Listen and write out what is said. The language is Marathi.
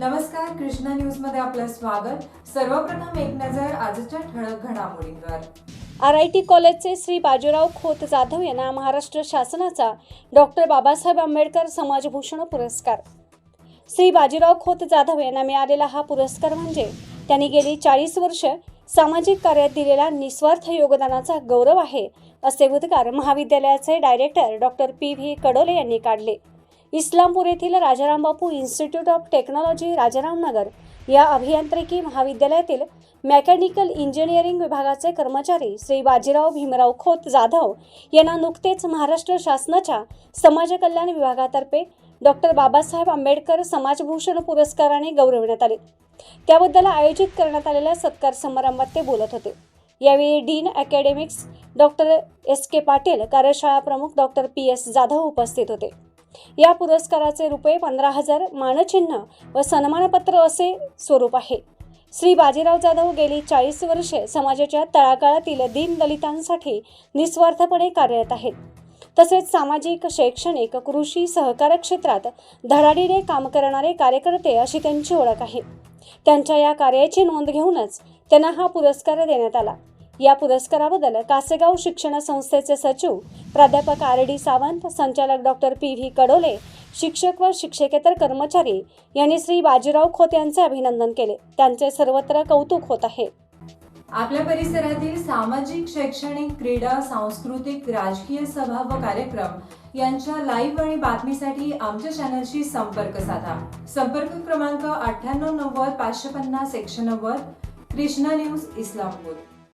नमस्कार कृष्णा न्यूजमध्ये आपलं स्वागत. सर्वप्रथम एक नजर आजच्या ठळक घडामोडींवर. आर आय टी कॉलेजचे श्री बाजीराव खोत जाधव यांना महाराष्ट्र शासनाचा डॉक्टर बाबासाहेब आंबेडकर समाजभूषण पुरस्कार. श्री बाजीराव खोत जाधव यांना मिळालेला हा पुरस्कार म्हणजे त्यांनी गेली चाळीस वर्ष सामाजिक कार्यात दिलेला निस्वार्थ योगदानाचा गौरव आहे असे उद्गार महाविद्यालयाचे director doctor P V Kadole यांनी काढले. इस्लामपूर येथील Rajaram Bapu institute of technology Rajaramnagar या अभियांत्रिकी महाविद्यालयातील मेकॅनिकल इंजिनिअरिंग विभागाचे कर्मचारी श्री बाजीराव भीमराव खोत जाधव यांना नुकतेच महाराष्ट्र शासनाच्या समाज कल्याण विभागातर्फे डॉक्टर बाबासाहेब आंबेडकर समाजभूषण पुरस्काराने गौरवण्यात आले. त्याबद्दल आयोजित करण्यात आलेल्या सत्कार समारंभात ते बोलत होते. यावेळी dean academics doctor S K Patil कार्यशाळा प्रमुख डॉक्टर पी एस जाधव उपस्थित होते. या पुरस्काराचे रुपये पंधरा हजार मानचिन्ह व सन्मानपत्र असे स्वरूप आहे. श्री बाजीराव जाधव गेली चाळीस वर्षे समाजाच्या तळागाळातील दीनदलितांसाठी निस्वार्थपणे कार्यरत आहेत. तसेच सामाजिक शैक्षणिक कृषी सहकार क्षेत्रात धडाडीने काम करणारे कार्यकर्ते अशी त्यांची ओळख आहे. त्यांच्या या कार्याची नोंद घेऊनच त्यांना हा पुरस्कार देण्यात आला. या पुरस्काराबद्दल कासेगाव शिक्षण संस्थेचे सचिव प्राध्यापक आर डी सावंत संचालक डॉक्टर पी व्ही कडोले शिक्षक व शिक्षकेतर कर्मचारी यांनी श्री बाजीराव खोत यांचे अभिनंदन केले. त्यांचे सर्वत्र कौतुक होत आहे. आपल्या परिसरातील सामाजिक शैक्षणिक क्रीडा सांस्कृतिक राजकीय सभा व कार्यक्रम यांच्या लाईव्ह आणि बातमीसाठी आमच्या चॅनलशी संपर्क साधा. संपर्क क्रमांक अठ्ठ्याण्णव नव्वद पाचशे पन्नास एकशे नव्वद कृष्णा न्यूज इस्लामपूर.